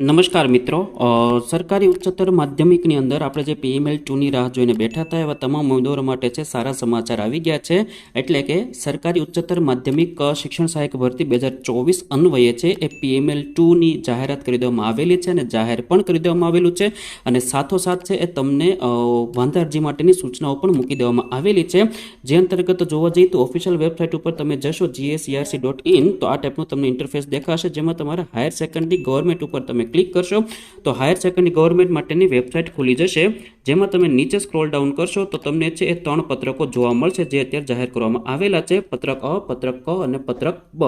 નમસ્કાર મિત્રો. સરકારી ઉચ્ચતર માધ્યમિકની અંદર આપણે જે પીએમએલ ટુની રાહ જોઈને બેઠા હતા એવા તમામ ઉમેદવારો માટે છે સારા સમાચાર આવી ગયા છે. એટલે કે સરકારી ઉચ્ચતર માધ્યમિક શિક્ષણ સહાયક ભરતી બે હજાર ચોવીસ અન્વયે છે એ પીએમએલ ટુની જાહેરાત કરી દેવામાં આવેલી છે અને જાહેર પણ કરી દેવામાં આવેલું છે. અને સાથોસાથ છે એ તમને વાંધા અરજી માટેની સૂચનાઓ પણ મૂકી દેવામાં આવેલી છે. જે અંતર્ગત જોવા જઈએ તો ઓફિશિયલ વેબસાઇટ ઉપર તમે જશો જીએસસીઆરસી ડોટ ઇન તો આ ટાઈપનું તમને ઇન્ટરફેસ દેખાશે, જેમાં તમારા હાયર સેકન્ડરી ગવર્મેન્ટ ઉપર તમે ક્લિક કરશો, તો હાયર સેકન્ડરી ગવર્મેન્ટ માટેની વેબસાઇટ ખુલી જશે. જેમાં તમે નીચે સ્ક્રોલ ડાઉન કરશો, તો તમને છે એ ત્રણ પત્રકો જોવા મળશે, જે અત્યારે જાહેર કરવામાં આવેલા છે. પત્રક અ, પત્રક ક અને પત્રક બ.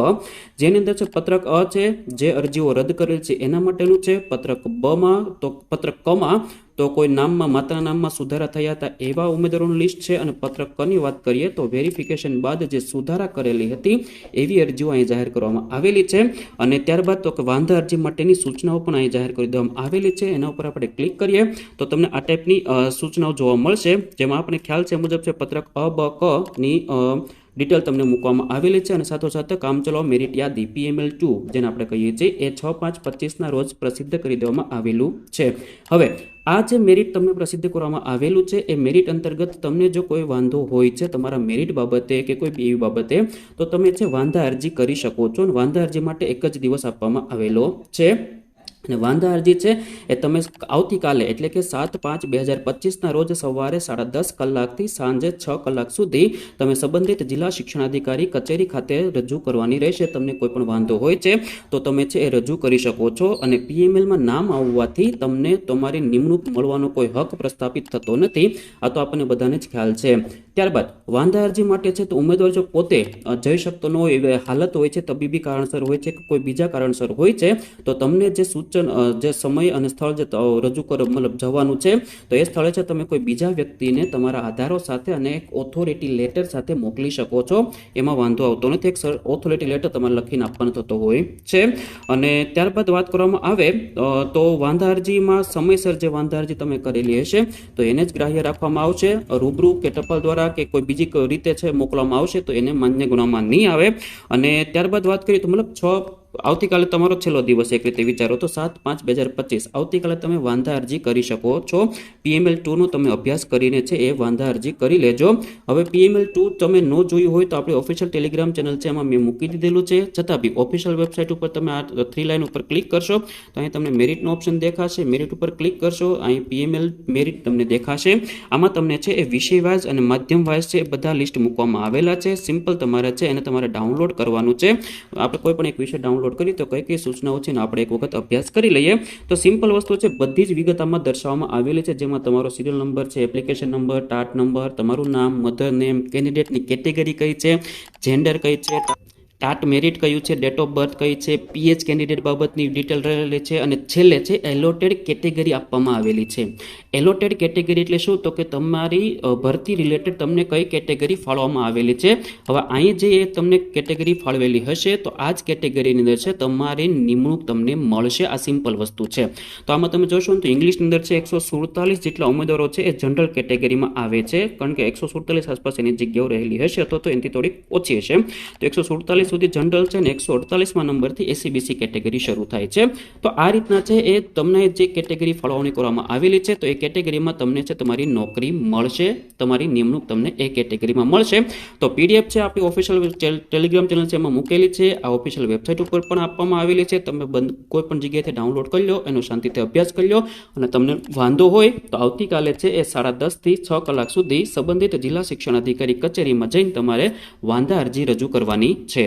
જેની અંદર છે પત્રક અ છે, જે અરજીઓ રદ કરેલ છે, એના માટેનું છે પત્રક બમાં તો પત્રક કમાં તો કોઈ નામમાં, માત્ર નામમાં સુધારા થયા હતા એવા ઉમેદવારોનું લિસ્ટ છે અને પત્રક કની વાત કરીએ તો વેરિફિકેશન બાદ જે સુધારા કરેલી હતી, એવી અરજીઓ અહીં જાહેર કરવામાં આવેલી છે. અને ત્યારબાદ તો કે વાંધા અરજી માટેની સૂચનાઓ પણ અહીં જાહેર કરી દેવામાં આવેલી છે. એના ઉપર આપણે ક્લિક કરીએ તો તમને આ ટાઈપની સૂચનાઓ જોવા મળશે. જેમાં આપણે ખ્યાલ છે મુજબ છે, પત્રક અ, બ, ક, ની ડિટેલ તમને મૂકવામાં આવેલી છે અને સાથોસાથ કામચલાઉ મેરિટ યાદી પીએમએલ ટુ, જેને આપણે કહીએ છીએ એ છ પાંચ પચીસના રોજ પ્રસિદ્ધ કરી દેવામાં આવેલું છે. હવે, આ જે મેરિટ તમને પ્રસિદ્ધ કરવામાં આવેલું છે, એ મેરિટ અંતર્ગત તમને જો કોઈ વાંધો હોય છે તમારા મેરિટ બાબતે કે કોઈ બીવી બાબતે, તો તમે છે વાંધા અરજી કરી શકો છો વાંધા અરજી માટે એક જ દિવસ આપવામાં આવેલો છે. અને વાંધા અરજી છે એ તમે આવતીકાલે, એટલે કે સાત પાંચ બે હજાર પચીસના રોજ સવારે સાડા દસ કલાકથી સાંજે છ કલાક સુધી તમે સંબંધિત જિલ્લા શિક્ષણાધિકારી કચેરી ખાતે રજૂ કરવાની રહેશે. તમને કોઈ પણ વાંધો હોય છે તો તમે છે એ રજૂ કરી શકો છો અને પીએમએલમાં નામ આવવાથી તમને તમારી નિમણૂક મળવાનો કોઈ હક પ્રસ્થાપિત થતો નથી. આ તો આપણને બધાને જ ખ્યાલ છે. ત્યારબાદ, વાંધા અરજી માટે છે તો ઉમેદવાર જો પોતે જઈ શકતો ન હોય, એવી હાલત હોય છે, તબીબી કારણસર હોય છે કે કોઈ બીજા કારણસર હોય છે, તો તમને જે સૂચન અ, જે સમય અને સ્થળ જે રજૂ કર મતલબ જવાનું છે તો એ સ્થળે છે તમે કોઈ બીજા વ્યક્તિને તમારા આધારો સાથે અને એક ઓથોરિટી લેટર સાથે મોકલી શકો છો. એમાં વાંધો આવતો નથી. એક ઓથોરિટી લેટર તમારે લખીને આપવાનો થતો હોય છે. અને ત્યારબાદ વાત કરવામાં આવે તો વાંધા અરજીમાં સમયસર જે વાંધા અરજી તમે કરેલી હશે તો એને જ ગ્રાહ્ય રાખવામાં આવશે. રૂબરૂ કે ટપાલ દ્વારા કે કોઈ બીજી રીતે છે મોકલવામાં આવશે તો એને માન્ય ગણવામાં નહીં આવે. અને ત્યારબાદ વાત કરીએ તો મતલબ છ આવતીકાલે તમારો છેલ્લો દિવસ એક રીતે વિચારો તો સાત પાંચ બે હજાર પચીસ. આવતીકાલે તમે વાંધા અરજી કરી શકો છો. પીએમએલ ટુનો તમે અભ્યાસ કરીને છે એ વાંધા અરજી કરી લેજો. હવે પીએમએલ ટુ તમે ન જોયું હોય તો આપણી ઓફિશિયલ ટેલિગ્રામ ચેનલ છે એમાં મેં મૂકી દીધેલું છે. છતાં બી ઓફિશિયલ વેબસાઇટ ઉપર તમે આ થ્રી લાઇન ઉપર ક્લિક કરશો તો અહીં તમને મેરિટનો ઓપ્શન દેખાશે. મેરિટ ઉપર ક્લિક કરશો, અહીં પીએમએલ મેરિટ તમને દેખાશે. આમાં તમને છે એ વિષય અને માધ્યમ વાઇઝ છે એ બધા લિસ્ટ મૂકવામાં આવેલા છે. સિમ્પલ તમારે છે એને તમારે ડાઉનલોડ કરવાનું છે. આપણે કોઈ પણ એક વિષય ડાઉનલોડ કરીએ તો કઈ કઈ સૂચનાઓ છે આપણે એક વખત અભ્યાસ કરી લઈએ. તો સિમ્પલ વસ્તુ છે, બધી જ વિગત આમાં દર્શાવવામાં આવેલી છે, જેમાં તમારો સિરિયલ નંબર છે એપ્લિકેશન નંબર ટાટ નંબર તમારું નામ મધર નેમ કેન્ડિડેટની કેટેગરી કઈ છે જેન્ડર કઈ છે ટાટ મેરિટ કયું છે ડેટ ઓફ બર્થ કઈ છે પીએચ કેન્ડિડેટ બાબતની ડિટેલ રહેલી છે અને છેલ્લે છે એલોટેડ કેટેગરી આપવામાં આવેલી છે. એલોટેડ કેટેગરી એટલે શું? તો કે તમારી ભરતી રિલેટેડ તમને કઈ કેટેગરી ફાળવવામાં આવેલી છે? હવે અહીં જે તમને કેટેગરી ફાળવેલી હશે, તો આ જ કેટેગરીની અંદર છે, તમારી નિમણૂક તમને મળશે. આ સિમ્પલ વસ્તુ છે. તો આમાં તમે જોશો તો ઇંગ્લિશની અંદર છે એકસો સુડતાલીસ જેટલા ઉમેદવારો છે એ જનરલ કેટેગરીમાં આવે છે. કારણ કે એકસો સુડતાલીસ આસપાસ એની જગ્યાઓ રહેલી હશે અથવા તો એનાથી થોડીક ઓછી હશે. તો એકસો સુડતાલીસ સુધી જનરલ છે ને એકસો અડતાલીસમાં નંબરથી એસીબીસી કેટેગરી શરૂ થાય છે. તો આ રીતના છે એ તમને જે કેટેગરી ફાળવણી કરવામાં આવેલી છે, તો એ કેટેગરીમાં તમને છે તમારી નોકરી મળશે, તમારી નિમણૂક તમને એ કેટેગરીમાં મળશે. તો પીડીએફ છે આપણી ઓફિશિયલ ટેલિગ્રામ ચેનલ છે એમાં મૂકેલી છે. આ ઓફિશિયલ વેબસાઇટ ઉપર પણ આપવામાં આવેલી છે. તમે બંધ કોઈ પણ જગ્યાએથી ડાઉનલોડ કરી લો, એનો શાંતિથી અભ્યાસ કરી લો અને તમને વાંધો હોય તો આવતીકાલે છે એ સાડા દસથી છ કલાક સુધી સંબંધિત જિલ્લા શિક્ષણ અધિકારી કચેરીમાં જઈને તમારે વાંધા અરજી રજૂ કરવાની છે.